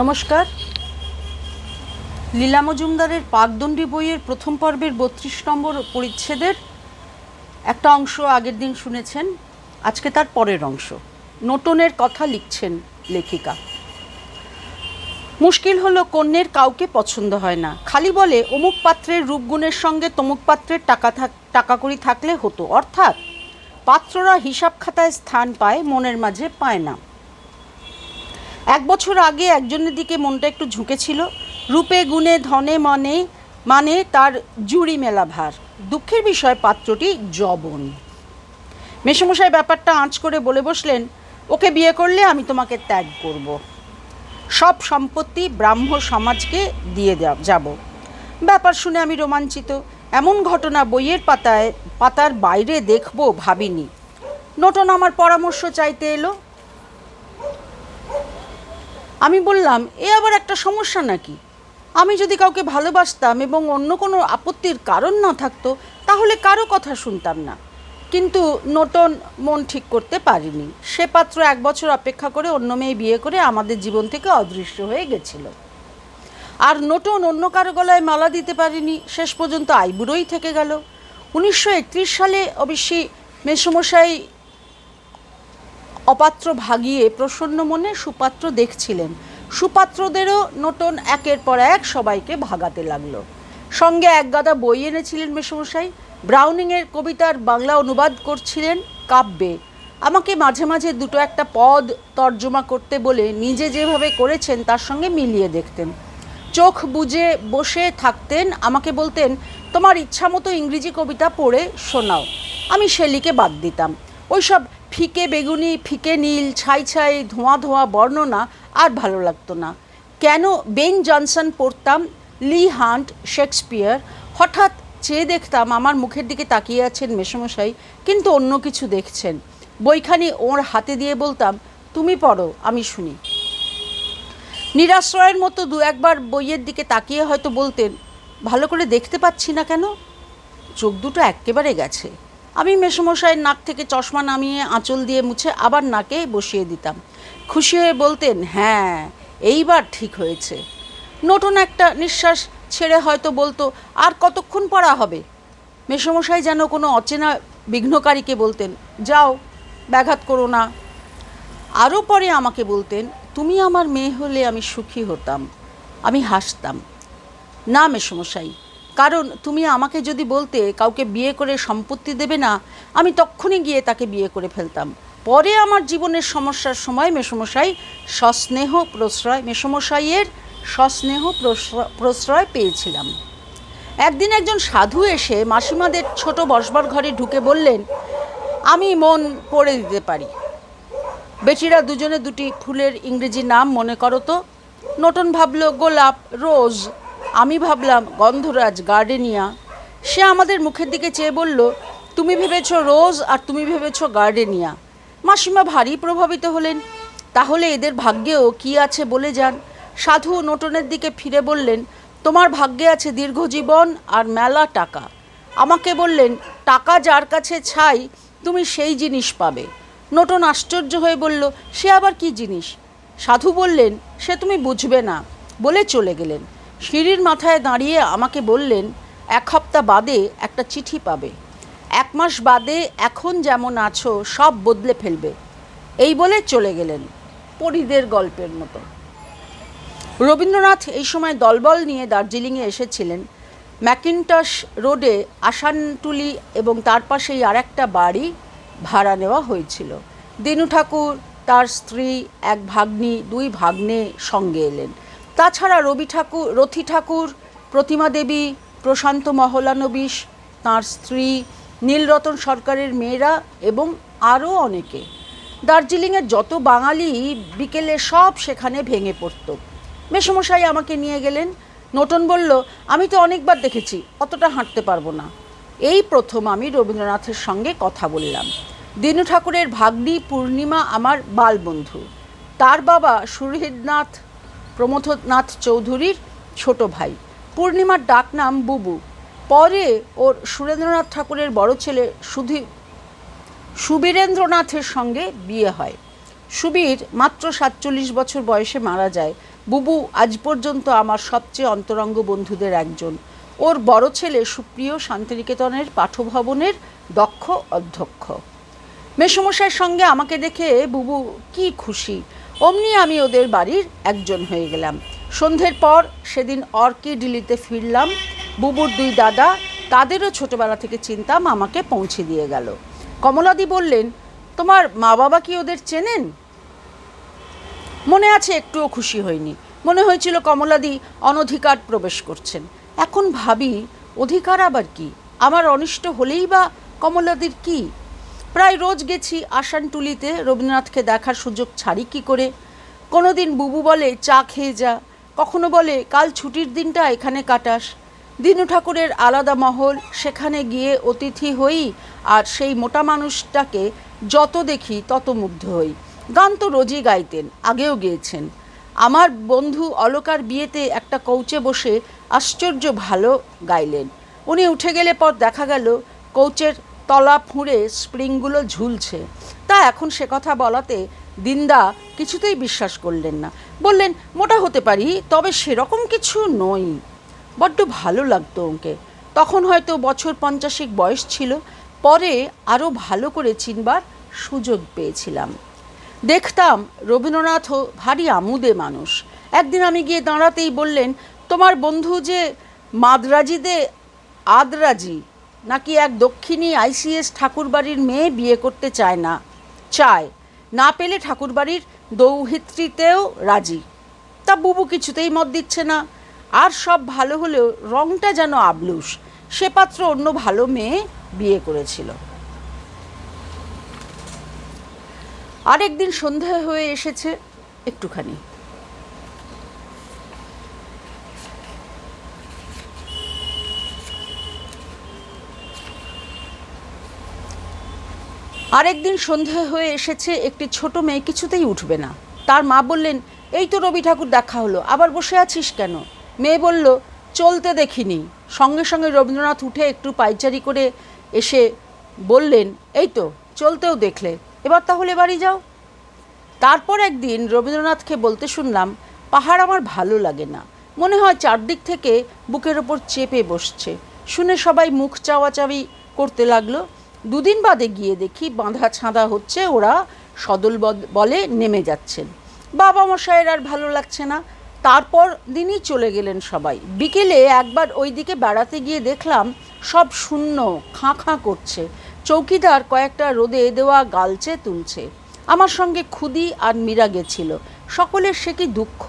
নমস্কার। লীলা মজুমদারের পাকদণ্ডী বইয়ের প্রথম পর্বের বত্রিশ নম্বর পরিচ্ছেদের একটা অংশ আগের দিন শুনেছেন, আজকে তার পরের অংশ। নোটনের কথা লিখছেন লেখিকা। মুশকিল হলো কন্যের কাউকে পছন্দ হয় না। খালি বলে, অমুক পাত্রের রূপগুণের সঙ্গে তমুক পাত্রের টাকা থাক টাকা করি থাকলে হতো। অর্থাৎ, পাত্ররা হিসাব খাতায় স্থান পায়, মনের মাঝে পায় না। এক বছর আগে একজনের দিকে মনটা একটু ঝুঁকেছিল। রূপে, গুণে, ধনে, মনে মানে তার জুড়ি মেলা ভার। দুঃখের বিষয়, পাত্রটি জবন মেসমশাই ব্যাপারটা আঁচ করে বলে বসলেন, ওকে বিয়ে করলে আমি তোমাকে ত্যাগ করব। সব সম্পত্তি ব্রাহ্ম সমাজকে দিয়ে যাব। ব্যাপার শুনে আমি রোমাঞ্চিত। এমন ঘটনা বইয়ের পাতায়, পাতার বাইরে দেখব ভাবিনি। নোটন আমার পরামর্শ চাইতে এলো। আমি বললাম, এ আবার একটা সমস্যা নাকি? আমি যদি কাউকে ভালোবাসতাম এবং অন্য কোনো আপত্তির কারণ না থাকতো, তাহলে কারও কথা শুনতাম না। কিন্তু নটন মন ঠিক করতে পারিনি। সে পাত্র এক বছর অপেক্ষা করে অন্য মেয়ে বিয়ে করে আমাদের জীবন থেকে অদৃশ্য হয়ে গেছিল। আর নটন অন্য কারও গলায় মালা দিতে পারিনি, শেষ পর্যন্ত আইবুড়োই থেকে গেল। উনিশশো একত্রিশ সালে অবশ্যই মেসমশাই অপাত্র ভাগিয়ে প্রসন্ন মনে সুপাত্র দেখছিলেন। সুপাত্রদেরও নটন একের পর এক সবাইকে ভাগাতে লাগল। সঙ্গে এক গাদা বই এনেছিলেন মেসমশাই। ব্রাউনিংয়ের কবিতার বাংলা অনুবাদ করছিলেন কাব্যে। আমাকে মাঝে মাঝে দুটো একটা পদ তর্জমা করতে বলে নিজে যেভাবে করেছেন তার সঙ্গে মিলিয়ে দেখতেন। চোখ বুজে বসে থাকতেন, আমাকে বলতেন, তোমার ইচ্ছা মতো ইংরেজি কবিতা পড়ে শোনাও। আমি শেলিকে বাদ দিতাম। ওইসব ফিকে বেগুনি, ফিকে নীল, ছাই ছাই, ধোঁয়া ধোঁয়া বর্ণনা আর ভালো লাগতো না। কেন বেন জনসন পড়তাম, লি হান্ট, শেক্সপিয়ার? হঠাৎ চেয়ে দেখতাম আমার মুখের দিকে তাকিয়ে আছেন মেসমশাই, কিন্তু অন্য কিছু দেখছেন। বইখানি ওর হাতে দিয়ে বলতাম, তুমি পড়ো, আমি শুনি। নিরাশ্রয়ের মতো দু একবার বইয়ের দিকে তাকিয়ে হয়তো বলতেন, ভালো করে দেখতে পাচ্ছি না কেন? চোখ দুটো একেবারে গেছে। আমি মেসমশাইয়ের নাক থেকে চশমা নামিয়ে আঁচল দিয়ে মুছে আবার নাকে বসিয়ে দিতাম। খুশি হয়ে বলতেন হ্যাঁ এইবার ঠিক হয়েছে। নতুন একটা নিঃশ্বাস ছেড়ে হয়তো বলতো, আর কতক্ষণ পড়া হবে? মেসমশাই যেন কোনো অচেনা বিঘ্নকারীকে বলতেন, যাও, ব্যাঘাত করো না। আরও পরে আমাকে বলতেন, তুমি আমার মেয়ে হলে আমি সুখী হতাম। আমি হাসতাম, না মেসমশাই কারণ তুমি আমাকে যদি বলতে কাউকে বিয়ে করে সম্পত্তি দেবে না, আমি তক্ষুনি গিয়ে তাকে বিয়ে করে ফেলতাম। পরে আমার জীবনের সমস্যার সময় মেসমশাই সস্নেহ প্রশ্রয়, মেসমশাইয়ের সস্নেহ প্রশ্রয় পেয়েছিলাম। একদিন একজন সাধু এসে মাসিমাদের ছোট বসবার ঘরে ঢুকে বললেন, আমি মন পড়ে দিতে পারি। বেটিরা দুজনে দুটি ফুলের ইংরেজি নাম মনে করো তো? নটন ভাবল গোলাপ, রোজ আমি ভাবলাম, গন্ধরাজ গার্ডেনিয়া, সে আমাদের মুখের দিকে চেয়ে বলল, তুমি ভেবেছো রোজ আর তুমি ভেবেছো গার্ডেনিয়া? মাসিমা ভারী প্রভাবিত হলেন। তাহলে এদের ভাগ্যেও কি আছে বলে যান। সাধু নোটনের দিকে ফিরে বললেন, তোমার ভাগ্যে আছে দীর্ঘজীবন আর মেলা টাকা। আমাকে বললেন, টাকা যার কাছে ছাই, তুমি সেই জিনিস পাবে। নোটন আশ্চর্য হয়ে বলল, সে আবার কি জিনিস? সাধু বললেন, সে তুমি বুঝবে না। বলে চলে গেলেন। সিঁড়ির মাথায় দাঁড়িয়ে আমাকে বললেন, এক হপ্তা বাদে একটা চিঠি পাবে। এক মাস বাদে এখন যেমন আছো, সব বদলে ফেলবে। এই বলে চলে গেলেন পরিদের গল্পের মতো। রবীন্দ্রনাথ এই সময় দলবল নিয়ে দার্জিলিংয়ে এসেছিলেন। ম্যাকিনটস রোডে আসানটুলি এবং তার পাশেই আর একটা বাড়ি ভাড়া নেওয়া হয়েছিল। দিনু ঠাকুর, তার স্ত্রী, এক ভাগ্নি, দুই ভাগ্নে সঙ্গে এলেন। তাছাড়া রবি ঠাকুর, রথি ঠাকুর, প্রতিমা দেবী, প্রশান্ত মহলানবিশ, তাঁর স্ত্রী নীলরতন সরকারের মেয়েরা এবং আরও অনেকে। দার্জিলিংয়ের যত বাঙালি বিকেলে সব সেখানে ভেঙে পড়তো। মেসমশাই আমাকে নিয়ে গেলেন। নটন বলল, আমি তো অনেকবার দেখেছি, অতটা হাঁটতে পারব না। এই প্রথম আমি রবীন্দ্রনাথের সঙ্গে কথা বললাম। দীনু ঠাকুরের ভাগ্নি পূর্ণিমা আমার বালবন্ধু। তার বাবা সুরহিতনাথ প্রমথনাথ চৌধুরীর ছোট ভাই। পূর্ণিমার ডাক নাম বুবু। পরে ওর সুরেন্দ্রনাথ ঠাকুরের বড় ছেলে সুধী সুবীরেন্দ্রনাথের সঙ্গে বিয়ে হয়। সুবীর মাত্র সাতচল্লিশ বছর বয়সে মারা যায়। বুবু আজ পর্যন্ত আমার সবচেয়ে অন্তরঙ্গ বন্ধুদের একজন। ওর বড় ছেলে সুপ্রিয় শান্তিনিকেতনের পাঠভবনের দক্ষ অধ্যক্ষ। মেসমশাইয়ের সঙ্গে আমাকে দেখে বুবু কি খুশি। অমনি আমি ওদের বাড়ির একজন হয়ে গেলাম। সন্ধ্যের পর সেদিন অর্কিডিলিতে ফিরলাম। বুবুর দুই দাদা তাদেরও ছোটবেলা থেকে চিনতাম আমাকে পৌঁছে দিয়ে গেল। কমলাদি বললেন, তোমার মা বাবা কি ওদের চেনেন? মনে আছে একটুও খুশি হয়নি মনে হয়েছিল কমলাদি অনধিকার প্রবেশ করছেন। এখন ভাবি, অধিকার আবার কি? আমার অনিষ্ট হলেই বা কমলাদির কি? প্রায় রোজ গেছি আসানটুলিতে। রবীন্দ্রনাথকে দেখার সুযোগ ছাড়ি কি করে? কোনোদিন বুবু বলে, চা খেয়ে যা। কখনো বলে, কাল ছুটির দিনটা এখানে কাটাস। দিনু ঠাকুরের আলাদা মহল, সেখানে গিয়ে অতিথি হই আর সেই মোটা মানুষটাকে যত দেখি তত মুগ্ধ হই। গান তো রোজই গাইতেন, আগেও গেয়েছেন। আমার বন্ধু অলকার বিয়েতে একটা কৌচে বসে আশ্চর্য ভালো গাইলেন। উনি উঠে গেলে পর দেখা গেল, কৌচের তলা ফুঁড়ে স্প্রিংগুলো ঝুলছে। তা এখন সে কথা বলাতে দিন্দা কিছুতেই বিশ্বাস করলেন না। বললেন, মোটা হতে পারি, তবে সেরকম কিছু নই। বড্ড ভালো লাগতো ওকে। তখন হয়তো বছর পঞ্চাশেক বয়স ছিল। পরে আরও ভালো করে চিনবার সুযোগ পেয়েছিলাম। দেখতাম রবীন্দ্রনাথও ভারী আমুদে মানুষ। একদিন আমি গিয়ে দাঁড়াতেই বললেন, তোমার বন্ধু যে মাদ্রাজিদে আদরাজি নাকি এক দক্ষিণী আইসিএস ঠাকুরবাড়ির মেয়ে বিয়ে করতে চায় না? চায়। না পেলে ঠাকুরবাড়ির দৌহিত্রীতেও রাজি। তা বুবু কিছুতেই মত দিচ্ছে না। আর সব ভালো হলেও রংটা যেন আবলুস সে পাত্র অন্য ভালো মেয়ে বিয়ে করেছিল। আরেকদিন সন্ধ্যা হয়ে এসেছে। একটুখানি। আরেকদিন সন্ধে হয়ে এসেছে, একটি ছোট মেয়ে কিছুতেই উঠবে না। তার মা বললেন, এই তো রবি ঠাকুর, দেখা হলো। আবার বসে আছিস কেন? মেয়ে বলল, চলতে দেখিনি। সঙ্গে সঙ্গে রবীন্দ্রনাথ উঠে একটু পাইচারি করে এসে বললেন, এই তো, চলতেও দেখলে। এবার তাহলে বাড়ি যাও। তারপর একদিন রবীন্দ্রনাথকে বলতে শুনলাম, পাহাড় আমার ভালো লাগে না। মনে হয় চারদিক থেকে বুকের ওপর চেপে বসছে। শুনে সবাই মুখ চাওয়াচাওয়ি করতে লাগল। দুদিন বাদে গিয়ে দেখি বাঁধা ছাঁদা হচ্ছে, ওরা সদল বলে নেমে যাচ্ছেন। বাবা মশাইয়ের আর ভালো লাগছে না। তারপর দিনই চলে গেলেন সবাই। বিকেলে একবার ওই দিকে বেড়াতে গিয়ে দেখলাম সব শূন্য, খাঁ খাঁ করছে। চৌকিদার কয়েকটা রোদে দেওয়া গালচে তুলছে। আমার সঙ্গে খুদি আর মীরা গেছিল। সকলের সে কি দুঃখ?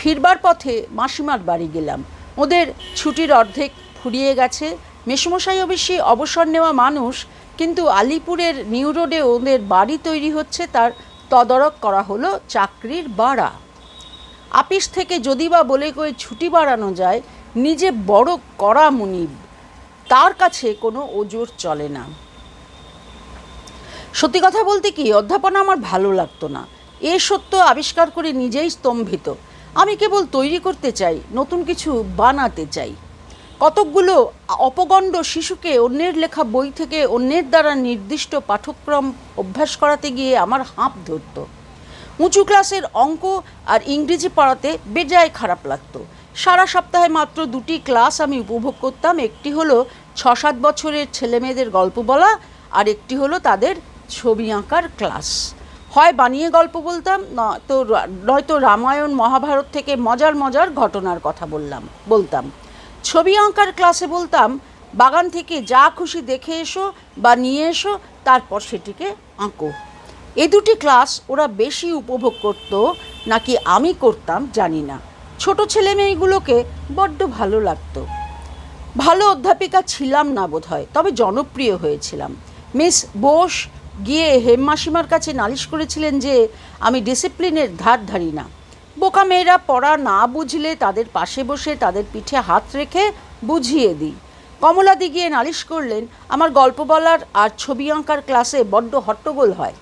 ফিরবার পথে মাসিমার বাড়ি গেলাম। ওদের ছুটির অর্ধেক ফুরিয়ে গেছে। মেসমশাই অবশ্যই অবসর নেওয়া মানুষ কিন্তু আলিপুরের নিউ রোডে ওদের বাড়ি তৈরি হচ্ছে, তার তদারক করা হলো চাকরির বাড়া। আপিস থেকে যদি বা বলে কই ছুটি বাড়ানো যায়, নিজে বড় করা মুনিব, তার কাছে কোনো ওজোর চলে না। সত্যি কথা বলতে কি, অধ্যাপনা আমার ভালো লাগতো না। এ সত্য আবিষ্কার করে নিজেই স্তম্ভিত। আমি কেবল তৈরি করতে চাই, নতুন কিছু বানাতে চাই। কতকগুলো অপগণ্ড শিশুকে অন্যের লেখা বই থেকে অন্যের দ্বারা নির্দিষ্ট পাঠ্যক্রম অভ্যাস করাতে গিয়ে আমার হাঁপ ধরতো। উঁচু ক্লাসের অঙ্ক আর ইংরেজি পড়াতে বেজায় খারাপ লাগতো। সারা সপ্তাহে মাত্র দুটি ক্লাস আমি উপভোগ করতাম। একটি হলো ছ সাত বছরের ছেলেমেয়েদের গল্প বলা আর একটি হলো তাদের ছবি আঁকার ক্লাস। হয় বানিয়ে গল্প বলতাম নয়তো নয়তো রামায়ণ, মহাভারত থেকে মজার মজার ঘটনার কথা বললাম, বলতাম। ছবি আঁকার ক্লাসে বলতাম, বাগান থেকে যা খুশি দেখে এসো বা নিয়ে এসো, তারপর সেটিকে আঁকো। এ দুটি ক্লাস ওরা বেশি উপভোগ করত নাকি আমি করতাম জানি না। ছোট ছেলে মেয়েগুলোকে বড্ড ভালো লাগতো। ভালো অধ্যাপিকা ছিলাম না বোধহয়, তবে জনপ্রিয় হয়েছিলাম। মিস বোস গিয়ে হেমমাসিমার কাছে নালিশ করেছিলেন যে, আমি ডিসিপ্লিনের ধার ধারি না। বোকা মেয়েরা পড়া না বুঝলে তাদের পাশে বসে তাদের পিঠে হাত রেখে বুঝিয়ে দিই। কমলাদি গিয়ে নালিশ করলেন, আমার গল্প বলার আর ছবি আঁকার ক্লাসে বড্ড হট্টগোল হয়।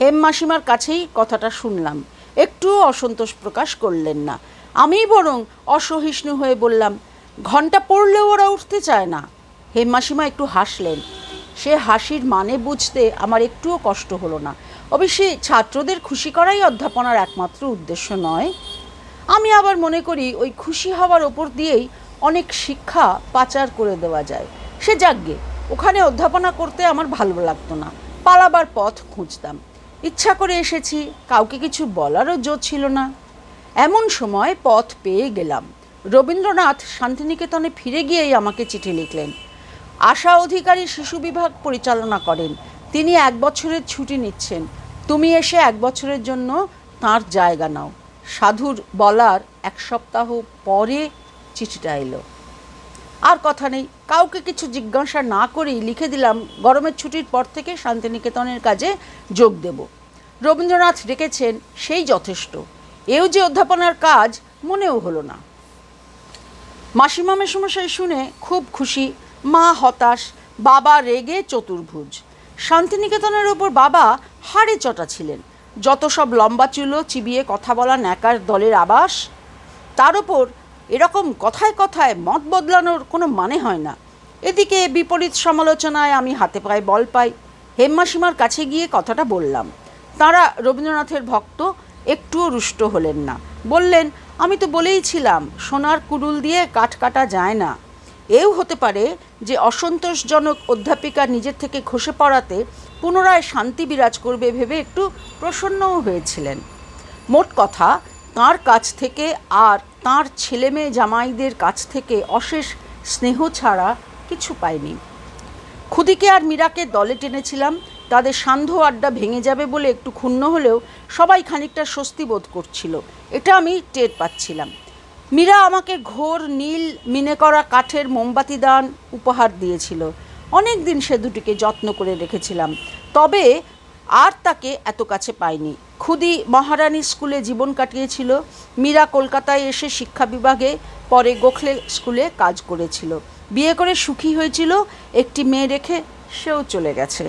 হেম মাসিমার কাছেই কথাটা শুনলাম। একটুও অসন্তোষ প্রকাশ করলেন না। আমি বরং অসহিষ্ণু হয়ে বললাম, ঘণ্টা পড়লেও ওরা উঠতে চায় না। হেম মাসিমা একটু হাসলেন। সে হাসির মানে বুঝতে আমার একটুও কষ্ট হলো না। অবশ্যই ছাত্রদের খুশি করাই অধ্যাপনার একমাত্র উদ্দেশ্য নয়। আমি আবার মনে করি, ওই খুশি হওয়ার ওপর দিয়েই অনেক শিক্ষা পাচার করে দেওয়া যায়। সে যাগ্গে ওখানে অধ্যাপনা করতে আমার ভালো লাগতো না। পালাবার পথ খুঁজতাম। ইচ্ছা করে এসেছি, কাউকে কিছু বলারও জো ছিল না। এমন সময় পথ পেয়ে গেলাম। রবীন্দ্রনাথ শান্তিনিকেতনে ফিরে গিয়েই আমাকে চিঠি লিখলেন। আশা অধিকারী শিশু বিভাগ পরিচালনা করেন তিনি এক বছরের ছুটি নিচ্ছেন। তুমি এসে এক বছরের জন্য তার জায়গা নাও। সাধুর বলার এক সপ্তাহ পরে চিঠিটা এলো। আর কথা নেই, কাউকে কিছু জিজ্ঞাসা না করেই লিখে দিলাম, গরমের ছুটির পর থেকে শান্তিনিকেতনের কাজে যোগ দেব। রবীন্দ্রনাথ ডেকেছেন, সেই যথেষ্ট। এও যে অধ্যাপনার কাজ, মনেও হলো না। মাসিমা মেসমশাই শুনে খুব খুশি, মা হতাশ, বাবা রেগে চতুর্ভুজ। শান্তিনিকেতনের ওপর বাবা হাড়ে চটা ছিলেন। যত সব লম্বা চুলো, চিবিয়ে কথা বলা ন্যাকার দলের আবাস, তার ওপর এরকম কথায় কথায় মত বদলানোর কোনো মানে হয় না। এদিকে বিপরীত সমালোচনায় আমি হাতে পায়ে বল পাই, হেমমাসিমার কাছে গিয়ে কথাটা বললাম। তারা রবীন্দ্রনাথের ভক্ত, একটুও রুষ্ট হলেন না। বললেন, আমি তো বলেইছিলাম, সোনার কুড়ুল দিয়ে কাঠ কাটা যায় না। এও হতে পারে যে অসন্তোষজনক অধ্যাপিকা নিজের থেকে খসে পড়াতে পুনরায় শান্তি বিরাজ করবে ভেবে একটু প্রসন্নও হয়েছিলেন। মোট কথা, তার কাছ থেকে আর তার ছেলেমেয়ে জামাইদের কাছ থেকে অশেষ স্নেহ ছাড়া কিছু পায়নি খুদিকে আর মীরাকে দলে টেনেছিলাম, তাদের সান্ধ্য আড্ডা ভেঙে যাবে বলে একটু ক্ষুণ্ণ হলেও সবাই খানিকটা স্বস্তি বোধ করছিল। এটা আমি টের পাচ্ছিলাম। মীরা আমাকে ঘোর নীল মিনে করা কাঠের মোমবাতি দান উপহার দিয়েছিল। অনেক দিন সে দুটিকে যত্ন করে রেখেছিলাম। তবে আর তাকে এত কাছে পাইনি। খুদি মহারানী স্কুলে জীবন কাটিয়েছিল। মীরা কলকাতায় এসে শিক্ষা বিভাগে, পরে গোখলে স্কুলে কাজ করেছিল। বিয়ে করে সুখী হয়েছিল, একটি মেয়ে রেখে সেও চলে গেছে।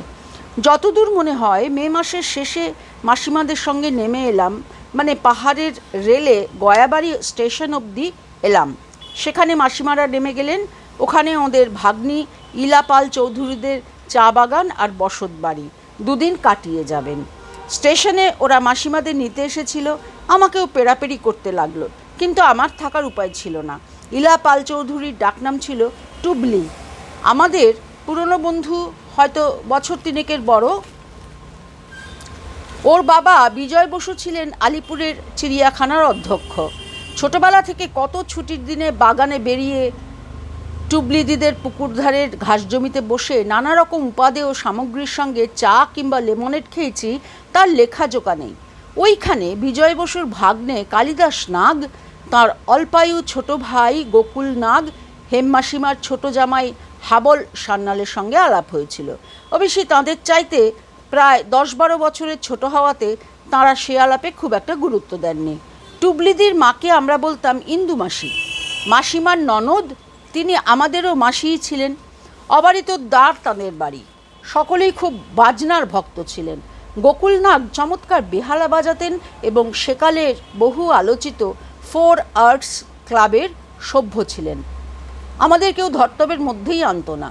যতদূর মনে হয়, মে মাসের শেষে মাসিমাদের সঙ্গে নেমে এলাম। মানে পাহাড়ের রেলে গয়াবাড়ি স্টেশন অবধি এলাম। সেখানে মাসিমারা নেমে গেলেন। ওখানে ওদের ভাগ্নি, ইলাপাল চৌধুরীদের চা বাগান আর বসত বাড়ি। দুদিন কাটিয়ে যাবেন। স্টেশনে ওরা মাসিমাদের নিতে এসেছিল। আমাকেও পেরাপেরি করতে লাগল। কিন্তু আমার থাকার উপায় ছিল না। ইলা পাল চৌধুরীর ডাকনাম ছিল টুবলি। আমাদের পুরনো বন্ধু হয়তো বছর তিনেকের বড়। ওর বাবা বিজয় বসু ছিলেন আলিপুরের চিড়িয়াখানার অধ্যক্ষ। ছোটবেলা থেকে কত ছুটির দিনে বাগানে বেরিয়ে টুবলিদিদের পুকুরধারের ঘাস জমিতে বসে নানা রকম উপাদেয় সামগ্রীর সঙ্গে চা কিংবা লেমনেড খেয়েছি, তার লেখা জোকা নেই। ওইখানে বিজয় বসুর ভাগ্নে কালিদাস নাগ, তার অল্পায়ু ছোট ভাই গোকুল নাগ, হেমমাসিমার ছোট জামাই হাবল সান্নালের সঙ্গে আলাপ হয়েছিল। অবশ্যই তাঁদের চাইতে প্রায় দশ বারো বছরের ছোট হওয়াতে তাঁরা সে আলাপে খুব একটা গুরুত্ব দেননি। টুবলিদির মাকে আমরা বলতাম ইন্দু মাসি। মাসিমার ননদ, তিনি আমাদেরও মাসিই ছিলেন। অবারিত দ্বার তাঁদের বাড়ি। সকলেই খুব বাজনার ভক্ত ছিলেন। গোকুলনাগ চমৎকার বেহালা বাজাতেন এবং সেকালের বহু আলোচিত ফোর আর্টস ক্লাবের সভ্য ছিলেন। আমাদের কেউ ধর্তবের মধ্যেই আনতো না।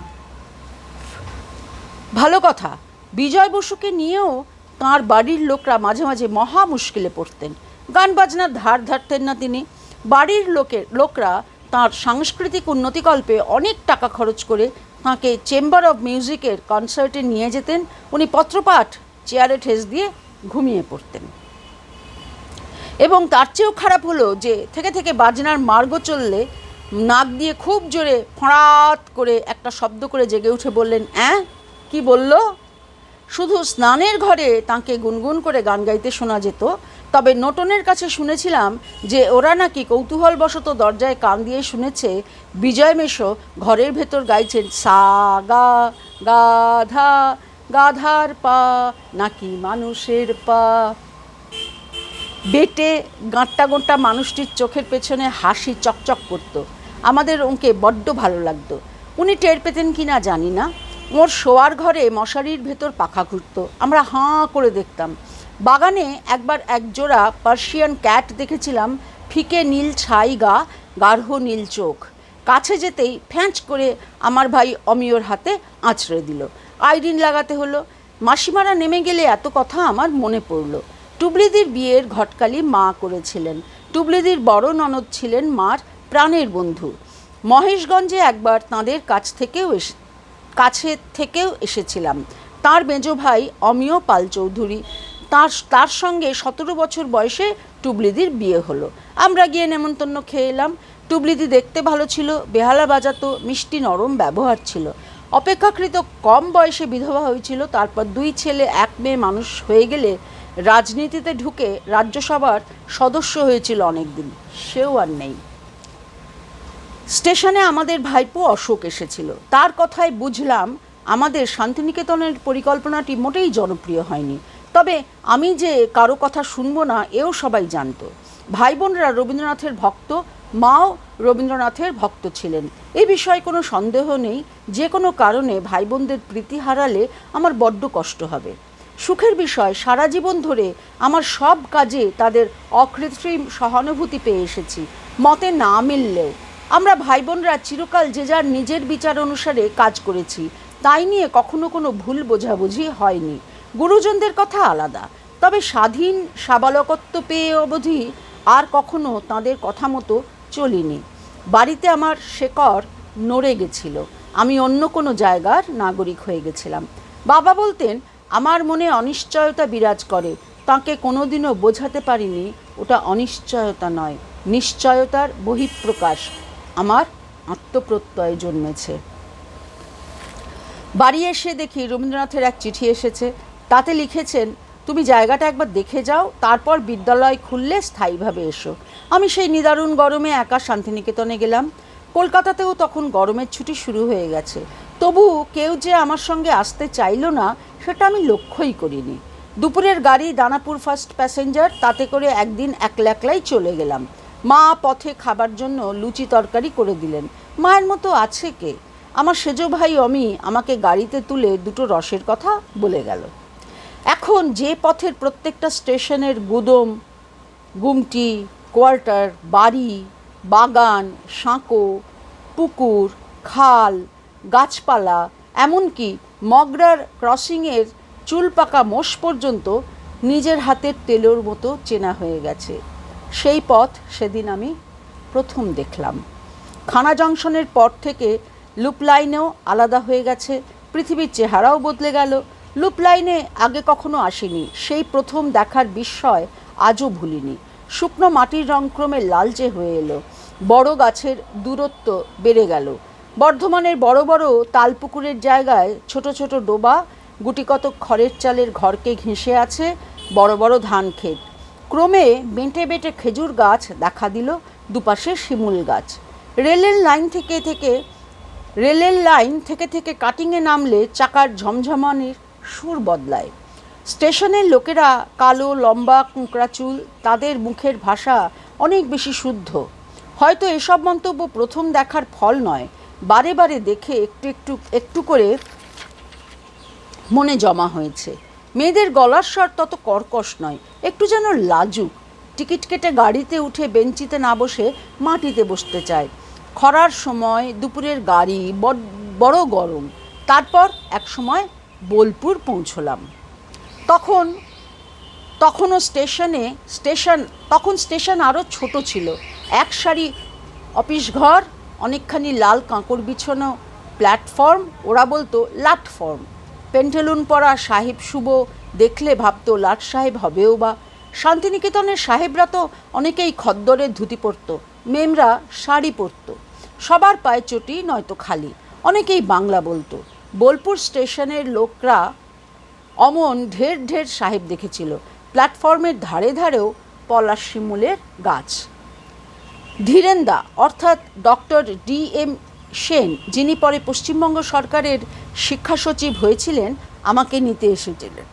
ভালো কথা বিজয় বসুকে নিয়েও তাঁর বাড়ির লোকরা মাঝে মাঝে মহা মুশকিলে পড়তেন। গান বাজনার ধার ধারতেন না তিনি। বাড়ির লোকের লোকরা তাঁর সাংস্কৃতিক উন্নতিকল্পে অনেক টাকা খরচ করে তাঁকে চেম্বার অব মিউজিকের কনসার্টে নিয়ে যেতেন। উনি পত্রপাঠ, চেয়ারে ঠেস দিয়ে ঘুমিয়ে পড়তেন। এবং তার চেয়েও খারাপ হলো যে থেকে থেকে বাজনার মার্গ চললে নাক দিয়ে খুব জোরে ফড়াত করে একটা শব্দ করে জেগে উঠে বললেন, অ্যাঁ? কি বলল? শুধু স্নানের ঘরে তাকে গুনগুন করে গান গাইতে শোনা যেত, তবে নোটনের কাছে শুনেছিলাম যে ওরা নাকি কৌতূহলবশত দরজায় কান দিয়ে শুনেছে, বিজয় মেশো ঘরের ভেতর গাইছেন, সা, গা গাধা গাধার পা, নাকি মানুষের পা। বেটে গাঁট্টা গোঁট্টা মানুষটির চোখের পেছনে হাসি চকচক করত। আমাদের ওকে বড্ড ভালো লাগতো। উনি টের পেতেন কি না জানি না। ওর শোয়ার ঘরে মশারির ভেতর পাখা ঘুরত। আমরা হাঁ করে দেখতাম। বাগানে একবার এক জোড়া পার্সিয়ান ক্যাট দেখেছিলাম। ফিকে নীল ছাই গা, গাঢ় নীল চোখ। কাছে যেতেই ফ্যাঁচ করে আমার ভাই অমিয়র হাতে আঁচড়ে দিল। আইরিন লাগাতে হলো। মাসিমারা নেমে গেলে এত কথা আমার মনে পড়ল। টুবলিদির বিয়ের ঘটকালি মা করেছিলেন। টুবলিদির বড় ননদ ছিলেন মার প্রাণের বন্ধু। মহেশগঞ্জে একবার তাঁদের কাছ থেকেও এসে কাছে থেকেও এসেছিলাম। তার মেজো ভাই অমিয় পাল চৌধুরী, তার তার সঙ্গে সতেরো বছর বয়সে টুবলিদির বিয়ে হলো। আমরা গিয়ে নেমন্তন্ন খেয়ে এলাম। টুবলিদি দেখতে ভালো ছিল, বেহালা বাজাতো, মিষ্টি নরম ব্যবহার ছিল। অপেক্ষাকৃত কম বয়সে বিধবা হয়েছিল, তারপর দুই ছেলে, এক মেয়ে মানুষ হয়ে গেলে রাজনীতিতে ঢুকে রাজ্যসভার সদস্য হয়েছিল অনেকদিন। সেও আর নেই। স্টেশনে আমাদের ভাইপো অশোক এসেছিল। তার কথায় বুঝলাম আমাদের শান্তিনিকেতনের পরিকল্পনাটি মোটেই জনপ্রিয় হয়নি। তবে আমি যে কারও কথা শুনব না, এও সবাই জানত। ভাই বোনরা রবীন্দ্রনাথের ভক্ত, মাও রবীন্দ্রনাথের ভক্ত ছিলেন। এ বিষয়ে কোনো সন্দেহ নেই, যে কোনো কারণে ভাই বোনদের প্রীতি হারালে আমার বড্ড কষ্ট হবে। সুখের বিষয়, সারা জীবন ধরে আমার সব কাজে তাদের অকৃত্রিম সহানুভূতি পেয়ে এসেছি। মতে না মিললেও আমরা ভাই বোনরা চিরকাল যে যার নিজের বিচার অনুসারে কাজ করেছি। তাই নিয়ে কখনো কোনো ভুল বোঝাবুঝি হয়নি। গুরুজনদের কথা আলাদা। তবে স্বাধীন সাবালকত্ব পেয়ে অবধি আর কখনো তাদের কথা মতো চলিনি। বাড়িতে আমার শেকড় নড়ে গেছিল। আমি অন্য কোনো জায়গার নাগরিক হয়ে গেছিলাম। বাবা বলতেন, আমার মনে অনিশ্চয়তা বিরাজ করে। তাকে কোনোদিনও বোঝাতে পারিনি। ওটা অনিশ্চয়তা নয়। নিশ্চয়তার বহিঃপ্রকাশ। আমার আত্মপ্রত্যয় জন্মেছে। বাড়ি এসে দেখি রবীন্দ্রনাথের এক চিঠি এসেছে। তাতে লিখেছেন, তুমি জায়গাটা একবার দেখে যাও, তারপর বিদ্যালয় খুললে স্থায়ীভাবে এসো। আমি সেই নিদারুণ গরমে একা শান্তিনিকেতনে গেলাম। কলকাতাতেও তখন গরমের ছুটি শুরু হয়ে গেছে। তবু কেউ যে আমার সঙ্গে আসতে চাইলো না, সেটা আমি লক্ষ্যই করিনি। দুপুরের গাড়ি দানাপুর ফার্স্ট প্যাসেঞ্জার, তাতে করে একদিন একলা একলাই চলে গেলাম। মা পথে খাবার জন্য লুচি তরকারি করে দিলেন। মায়ের মতো আছে কে? আমার সেজো ভাই অমি আমাকে গাড়িতে তুলে দুটো রসের কথা বলে গেল। এখন যে পথের প্রত্যেকটা স্টেশনের গুদম, গুমটি, কোয়ার্টার, বাড়ি, বাগান, সাঁকো, পুকুর, খাল, গাছপালা, এমনকি মগরার ক্রসিংয়ের চুল পাকা মোষ পর্যন্ত নিজের হাতের তেলোর মতো চেনা হয়ে গেছে। সেই পথ সেদিন আমি প্রথম দেখলাম। খানা জংশনের পর থেকে লুপ লাইনেও আলাদা হয়ে গেছে, পৃথিবীর চেহারাও বদলে গেল। লুপ লাইনে আগে কখনো আসেনি, সেই প্রথম দেখার বিস্ময় আজও ভুলিনি। শুকনো মাটির রং ক্রমে লালচে হয়ে এলো, বড় গাছের দূরত্ব বেড়ে গেল। বর্ধমানের বড় বড় তালপুকুরের জায়গায় ছোট ছোট ডোবা গুটিকত খড়ের চালের ঘরকে ঘেঁষে আছে বড় বড় ধান ক্ষেত ক্রমে বেঁটে বেঁটে খেজুর গাছ দেখা দিল, দুপাশে শিমুল গাছ। রেলের লাইন থেকে থেকে, রেলের লাইন থেকে থেকে কাটিংয়ে নামলে চাকার ঝমঝমানির সুর বদলায়। স্টেশনের লোকেরা কালো, লম্বা, কুঁকড়া চুল, তাদের মুখের ভাষা অনেক বেশি শুদ্ধ। হয়তো এসব মন্তব্য প্রথম দেখার ফল নয়, বারে বারে দেখে একটু একটু একটু করে মনে জমা হয়েছে। মেয়েদের গলার স্বর তত কর্কশ নয়, একটু যেন লাজুক। টিকিট কেটে গাড়িতে উঠে বেঞ্চিতে না বসে মাটিতে বসতে চায়। খরার সময় দুপুরের গাড়ি বড- গরম। তারপর এক সময় বোলপুর পৌঁছলাম। তখন, তখনও স্টেশনে, স্টেশন, তখন স্টেশন আরও ছোট ছিল। এক সারি অফিস ঘর, অনেকখানি লাল কাঁকড় বিছানো প্ল্যাটফর্ম, ওরা বলতো লাটফর্ম। পেন্টেলুন পরা সাহেব শুভ, দেখলে ভাবতো লাট সাহেব হবেও বা। শান্তিনিকেতনের সাহেবরা তো অনেকেই খদ্দরের ধুতি পরতো, মেমরা শাড়ি পরতো। সবার পায়ে চটি, নয়তো খালি, অনেকেই বাংলা বলতো। বোলপুর স্টেশনের লোকরা অমন ঢের ঢের সাহেব দেখেছিল, প্ল্যাটফর্মের ধারে ধারেও পলাশ শিমুলের গাছ। ধীরেন্দা, অর্থাৎ ডক্টর ডি এম সেন, যিনি পরে পশ্চিমবঙ্গ সরকারের শিক্ষা সচিব হয়েছিলেন, আমাকে নিতে এসেছিলেন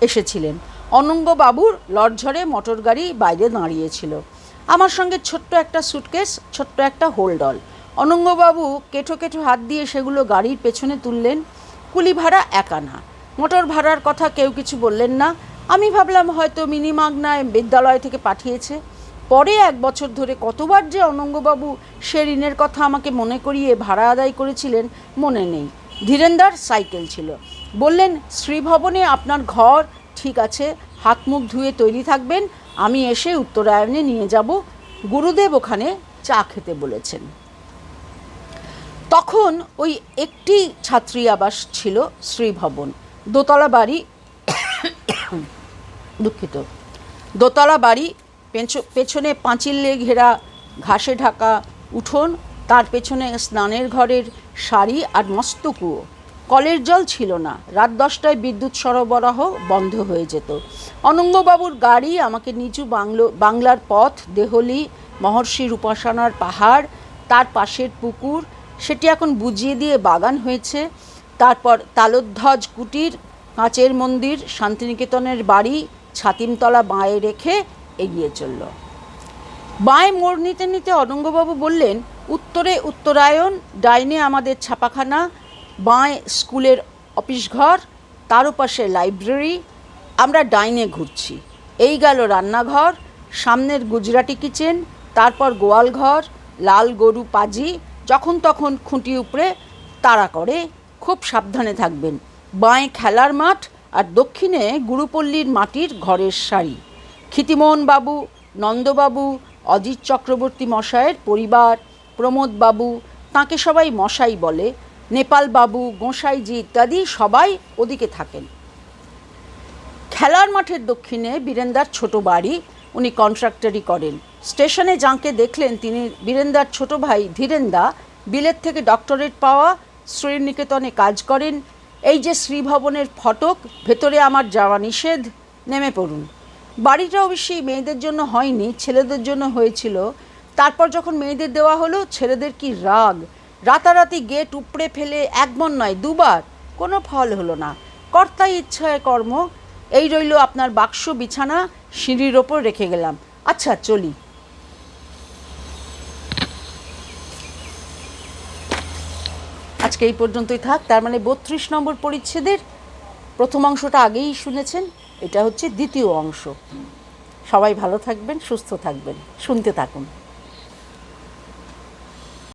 এসেছিলেন। অনঙ্গবাবুর লড়ঝড়ে মোটর গাড়ি বাইরে দাঁড়িয়েছিল। আমার সঙ্গে ছোট্ট একটা সুটকেস ছোট্ট একটা হোল্ডল। অনঙ্গবাবু কেঠো কেঠো হাত দিয়ে সেগুলো গাড়ির পেছনে তুললেন। কুলি ভাড়া এক আনা মোটর ভাড়ার কথা কেউ কিছু বললেন না। আমি ভাবলাম হয়তো মিনিমাগনায় বিদ্যালয় থেকে পাঠিয়েছে। পরে এক বছর ধরে কতবার যে অনঙ্গবাবু সে ঋণের কথা আমাকে মনে করিয়ে ভাড়া আদায় করেছিলেন, মনে নেই। ধীরেন্দার সাইকেল ছিল। বললেন, শ্রীভবনে আপনার ঘর, ঠিক আছে হাত মুখ ধুয়ে তৈরি থাকবেন, আমি এসে উত্তরায়ণে নিয়ে যাব। গুরুদেব ওখানে চা খেতে বলেছেন। তখন ওই একটি ছাত্রী আবাস ছিল শ্রীভবন। দোতলা বাড়ি, দুঃখিত, দোতলা বাড়ি পেছনে পাঁচিলে ঘেরা ঘাসে ঢাকা উঠোন, তার পেছনে স্নানের ঘরের শাড়ি আর মস্ত কুয়ো। কলের জল ছিল না, রাত দশটায় বিদ্যুৎ সরবরাহ বন্ধ হয়ে যেত। অনঙ্গবাবুর গাড়ি আমাকে নিচু বাংলো, বাংলার পথ, দেহলি মহর্ষির উপাসনার পাহাড়, তার পাশের পুকুর, সেটি এখন বুঝিয়ে দিয়ে বাগান হয়েছে। তারপর তালোধ্বজ কুটির, কাঁচের মন্দির, শান্তিনিকেতনের বাড়ি, ছাতিমতলা বাঁয়ে রেখে এগিয়ে চলল। বাঁয়ে মোড় নিতে নিতে অনঙ্গবাবু বললেন, উত্তরে উত্তরায়ণ, ডাইনে আমাদের ছাপাখানা, বাঁয়ে স্কুলের অফিস ঘর, তার পাশে লাইব্রেরি, আমরা ডাইনে ঘুরছি। এই গেল রান্নাঘর, সামনের গুজরাটি কিচেন, তারপর গোয়াল ঘর, লাল গরু পাজি, যখন তখন খুঁটি উপরে তাড়া করে, খুব সাবধানে থাকবেন। বাঁয়ে খেলার মাঠ আর দক্ষিণে গুরুপল্লীর মাটির ঘরের ক্ষিতিমোহন বাবু, নন্দবাবু, অজিত চক্রবর্তী মশায়ের পরিবার, প্রমোদ বাবু, তাঁকে সবাই মশাই বলে, নেপাল বাবু, গোসাইজি ইত্যাদি সবাই ওদিকে থাকেন। খেলার মাঠের দক্ষিণে বীরেন্দার ছোট বাড়ি উনি কন্ট্রাক্টরি করেন। স্টেশনে যাঁকে দেখলেন তিনি বীরেন্দার ছোট ভাই ধীরেন্দা, বিলেত থেকে ডক্টরেট পাওয়া, শ্রীনিকেতনে কাজ করেন। এই যে শ্রীভবনের ফটক, ভেতরে আমার যাওয়া নিষেধ, নেমে পড়ুন। বাড়িটা অবশ্যই মেয়েদের জন্য হয়নি, ছেলেদের জন্য হয়েছিল। তারপর যখন মেয়েদের দেওয়া হলো, ছেলেদের কি রাগ? রাতারাতি গেট উপড়ে ফেলে একবার নয়, দুবার? কোনো ফল হলো না। কর্তাই ইচ্ছায় কর্ম। এই রইল আপনার বাক্স, বিছানা, সিঁড়ির ওপর রেখে গেলাম। আচ্ছা চলি। আজকে এই পর্যন্তই থাক। তার মানে বত্রিশ নম্বর পরিচ্ছেদের প্রথম অংশটা আগেই শুনেছেন। এটা হচ্ছে দ্বিতীয় অংশ। সবাই ভালো থাকবেন সুস্থ থাকবেন। শুনতে থাকুন।